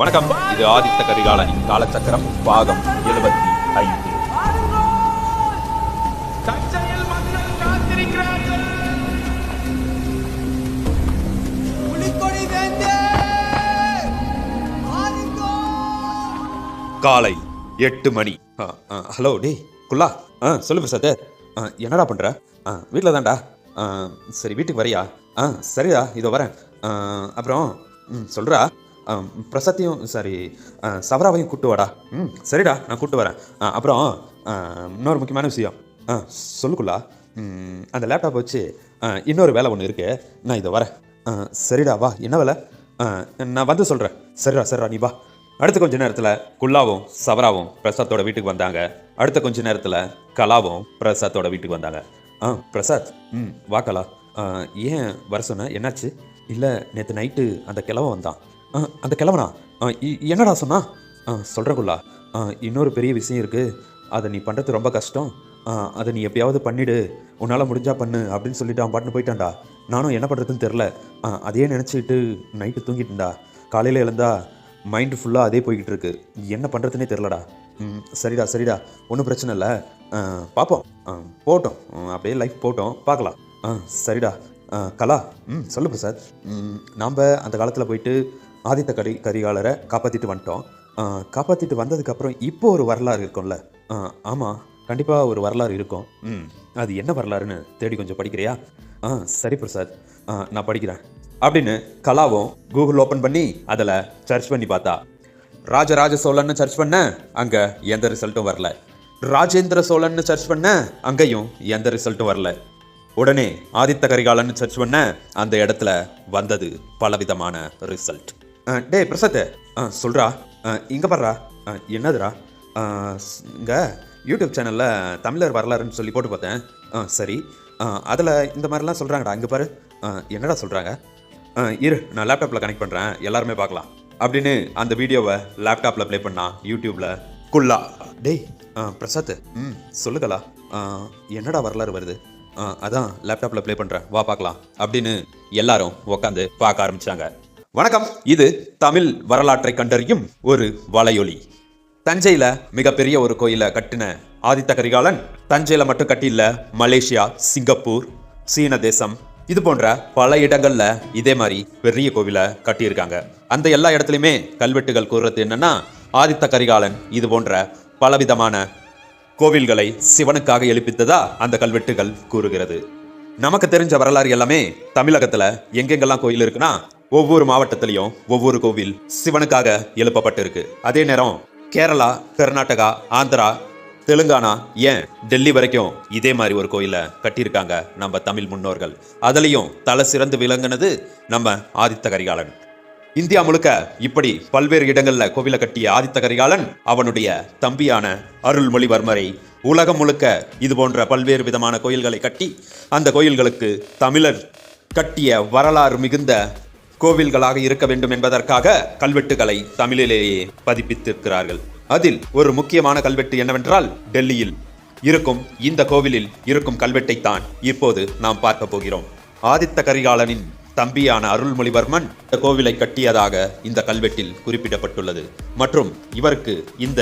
வணக்கம். இது ஆதித்த கரிகாலனின் காலச்சக்கரம் பாகம் எழுபத்தி ஐந்து. காலை எட்டு மணி. ஹலோ டேய் குல்லா. ஆ சொல்லு பிரசாத். என்னடா பண்ற? ஆ வீட்டில் தான்டா. ஆ, சரி வீட்டுக்கு வரியா? ஆ சரிடா இதோ வரேன். அப்புறம் ம் சொல்கிறா பிரசாத்தையும் சாரி சவராவையும் கூட்டு வாடா. ம் சரிடா நான் கூட்டு வரேன். ஆ, அப்புறம் இன்னொரு முக்கியமான விஷயம். ஆ சொல்லுக்குள்ளா. அந்த லேப்டாப் வச்சு இன்னொரு வேலை ஒன்று இருக்கு. நான் இதை வரேன். ஆ, சரிடா வா. என்ன வேலை? ஆ, நான் வந்து சொல்கிறேன் சரிடா சரிடா நீ வா. அடுத்த கொஞ்ச நேரத்தில் குல்லாவும் சவராவும் பிரசாத்தோட வீட்டுக்கு வந்தாங்க. அடுத்த கொஞ்ச நேரத்தில் கலாவும் பிரசாத்தோட வீட்டுக்கு வந்தாங்க. ஆ பிரசாத் ம் வா கலா. ஏன் வர சொன்ன? என்னாச்சு? இல்லை நேற்று நைட்டு அந்த கிழவன் வந்தான். அந்த கிழவனா? ஆ, இ- என்னடா சொன்னா? ஆ சொல்கிற குல்லா. ஆ, இன்னொரு பெரிய விஷயம் இருக்குது அதை நீ பண்ணுறது ரொம்ப கஷ்டம். ஆ, அதை நீ எப்பயாவது பண்ணிடு. உன்னால் முடிஞ்சா பண்ணு அப்படின்னு சொல்லிட்டு அவன் பாட்டுன்னு போயிட்டான்டா. நானும் என்ன பண்ணுறதுன்னு தெரில அதையே நினச்சிக்கிட்டு நைட்டு தூங்கிட்டேன்டா காலையில் எழுந்தா மைண்டு ஃபுல்லாக அதே போய்கிட்டு இருக்கு. என்ன பண்ணுறதுனே தெரிலடா ம் சரிடா சரிடா. ஒன்றும் பிரச்சனை இல்லை. பார்ப்போம் ஆ, போகட்டும். அப்படியே லைஃப் போகட்டும். பார்க்கலாம். ஆ சரிடா. ஆ, கலா. ம் சொல்லு பிரசாத். ம், நாம் அந்த காலத்தில் போயிட்டு ஆதித்த கரி கரிகாலரை காப்பாற்றிட்டு வந்துட்டோம். ஆ, காப்பாற்றிட்டு வந்ததுக்கப்புறம் இப்போ ஒரு வரலாறு இருக்கும்ல. ஆ, ஆமாம் கண்டிப்பாக ஒரு வரலாறு இருக்கும். ம் அது என்ன வரலாறுன்னு தேடி கொஞ்சம் படிக்கிறியா? ஆ சரி பிரசாத் ஆ, நான் படிக்கிறேன். அப்படின்னு கலாவும் கூகுள் ஓப்பன் பண்ணி அதில் சர்ச் பண்ணி பார்த்தா ராஜராஜ சோழன்னு சர்ச் பண்ண அங்கே எந்த ரிசல்ட்டும் வரல. ராஜேந்திர சோழன்னு சர்ச் பண்ண அங்கேயும் எந்த ரிசல்ட்டும் வரல. உடனே ஆதித்த கரிகாலன்னு சர்ச் பண்ண அந்த இடத்துல வந்தது பலவிதமான ரிசல்ட் டேய் பிரசாத் ஆ சொல்கிறா இங்கே பாடுறா ஆ, என்னதுடா? இங்கே யூடியூப் சேனலில் தமிழர் வரலாறுன்னு சொல்லி போட்டு பார்த்தேன். ஆ சரி. அதில் இந்த மாதிரிலாம் சொல்கிறாங்கடா இங்கே பாரு. ஆ, என்னடா சொல்கிறாங்க இரு நான் லேப்டாப்பில் கனெக்ட் பண்ணுறேன் எல்லாருமே பார்க்கலாம். அப்படின்னு அந்த வீடியோவை லேப்டாப்பில் ப்ளே பண்ணா யூடியூப்பில் குல்லா. டேய் ஆ, பிரசாத் ம் சொல்லுங்களா என்னடா வரலாறு வருது? ஆ, அதான் லேப்டாப்பில் ப்ளே பண்ணுறேன் வா பார்க்கலாம். அப்படின்னு எல்லாரும் உட்காந்து பார்க்க ஆரம்பித்தாங்க வணக்கம். இது தமிழ் வரலாற்றை கண்டறியும் ஒரு வலையொலி. தஞ்சையில் மிகப்பெரிய ஒரு கோயிலை கட்டின ஆதித்த கரிகாலன் தஞ்சையில் மட்டும் கட்டியில்ல மலேசியா சிங்கப்பூர் சீன தேசம் இது போன்ற பல இடங்களில் இதே மாதிரி பெரிய கோவிலை கட்டியிருக்காங்க. அந்த எல்லா இடத்துலையுமே கல்வெட்டுகள் கூறுறது என்னன்னா ஆதித்த கரிகாலன் இது போன்ற பலவிதமான கோவில்களை சிவனுக்காக எழுப்பித்ததா அந்த கல்வெட்டுகள் கூறுகிறது. நமக்கு தெரிஞ்ச வரலாறு எல்லாமே தமிழகத்தில் எங்கெங்கெல்லாம் கோயில் இருக்குன்னா ஒவ்வொரு மாவட்டத்திலையும் ஒவ்வொரு கோவில் சிவனுக்காக எழுப்பப்பட்டிருக்கு. அதே நேரம் கேரளா கர்நாடகா ஆந்திரா தெலுங்கானா ஏன் டெல்லி வரைக்கும் இதே மாதிரி ஒரு கோயிலை கட்டியிருக்காங்க நம்ம தமிழ் முன்னோர்கள்? அதுலேயும் தலை சிறந்து விளங்குனது நம்ம ஆதித்த கரிகாலன். இந்தியா முழுக்க இப்படி பல்வேறு இடங்களில் கோவிலை கட்டிய ஆதித்த கரிகாலன் அவனுடைய தம்பியான அருள்மொழிவர்மரை உலகம் முழுக்க இது போன்ற பல்வேறு விதமான கோயில்களை கட்டி அந்த கோயில்களுக்கு தமிழர் கட்டிய வரலாறு மிகுந்த கோவில்களாக இருக்க வேண்டும் என்பதற்காக கல்வெட்டுகளை தமிழிலேயே பதிப்பித்திருக்கிறார்கள். அதில் ஒரு முக்கியமான கல்வெட்டு என்னவென்றால் டெல்லியில் இருக்கும் இந்த கோவிலில் இருக்கும் கல்வெட்டைத்தான் இப்போது நாம் பார்க்க போகிறோம். ஆதித்த கரிகாலனின் தம்பியான அருள்மொழிவர்மன் இந்த கோவிலை கட்டியதாக இந்த கல்வெட்டில் குறிப்பிடப்பட்டுள்ளது. மற்றும் இவருக்கு இந்த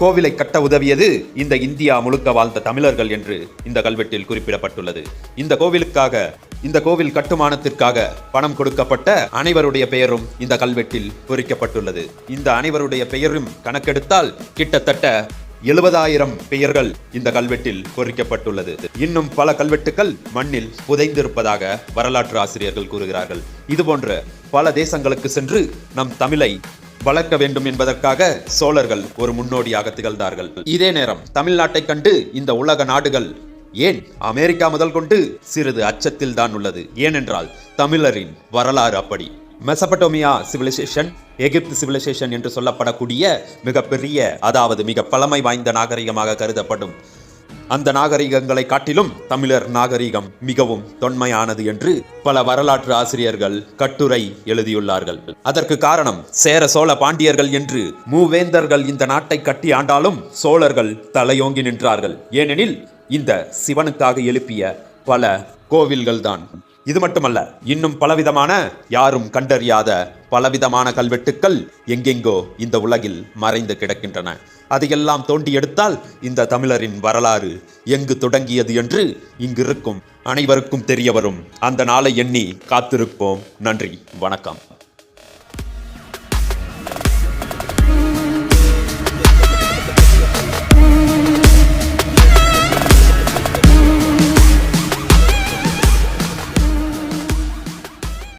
கோவிலை கட்ட உதவியது இந்த இந்தியா முழுக்க வாழ்ந்த தமிழர்கள் என்று இந்த கல்வெட்டில் குறிப்பிடப்பட்டுள்ளது. இந்த கோவிலுக்காக இந்த கோவில் கட்டுமானத்திற்காக பணம் கொடுக்கப்பட்ட அனைவருடைய பெயரும் இந்த கல்வெட்டில் பொறிக்கப்பட்டுள்ளது. இந்த அனைவருடைய பெயரும் கணக்கெடுத்தால் கிட்டத்தட்ட எழுபதாயிரம் பெயர்கள் இந்த கல்வெட்டில் பொறிக்கப்பட்டுள்ளது. இன்னும் பல கல்வெட்டுகள் மண்ணில் புதைந்திருப்பதாக வரலாற்று ஆசிரியர்கள் கூறுகிறார்கள். இதுபோன்ற பல தேசங்களுக்கு சென்று நம் தமிழை வளர்க்க வேண்டும் என்பதற்காக சோழர்கள் ஒரு முன்னோடியாக திகழ்ந்தார்கள். இதே நேரம் தமிழ்நாட்டை கண்டு இந்த உலக நாடுகள் ஏன் அமெரிக்கா முதல் கொண்டு சிறிது அச்சத்தில் தான் உள்ளது. ஏனென்றால் தமிழரின் வரலாறு அப்படி. மெசபட்டோமியா சிவிலைசேஷன் எகிப்து சிவிலைசேஷன் என்று சொல்லப்படக்கூடிய மிகப்பெரிய அதாவது மிக பழமை வாய்ந்த நாகரிகமாக கருதப்படும் அந்த நாகரிகங்களை காட்டிலும் தமிழர் நாகரிகம் மிகவும் தொன்மையானது என்று பல வரலாற்று ஆசிரியர்கள் கட்டுரை எழுதியுள்ளார்கள். அதற்கு காரணம் சேர சோழ பாண்டியர்கள் என்று மூவேந்தர்கள் இந்த நாட்டை கட்டி ஆண்டாலும் சோழர்கள் தலையோங்கி நின்றார்கள். ஏனெனில் இந்த சிவனுக்காக எழுப்பிய பல கோவில்கள்தான். இது மட்டுமல்ல இன்னும் பலவிதமான யாரும் கண்டறியாத பலவிதமான கல்வெட்டுக்கள் எங்கெங்கோ இந்த உலகில் மறைந்து கிடக்கின்றன. அதையெல்லாம் தோண்டி எடுத்தால் இந்த தமிழரின் வரலாறு எங்கு தொடங்கியது என்று இங்கிருக்கும் அனைவருக்கும் தெரிய வரும் அந்த நாளை எண்ணி காத்திருப்போம். நன்றி. வணக்கம்.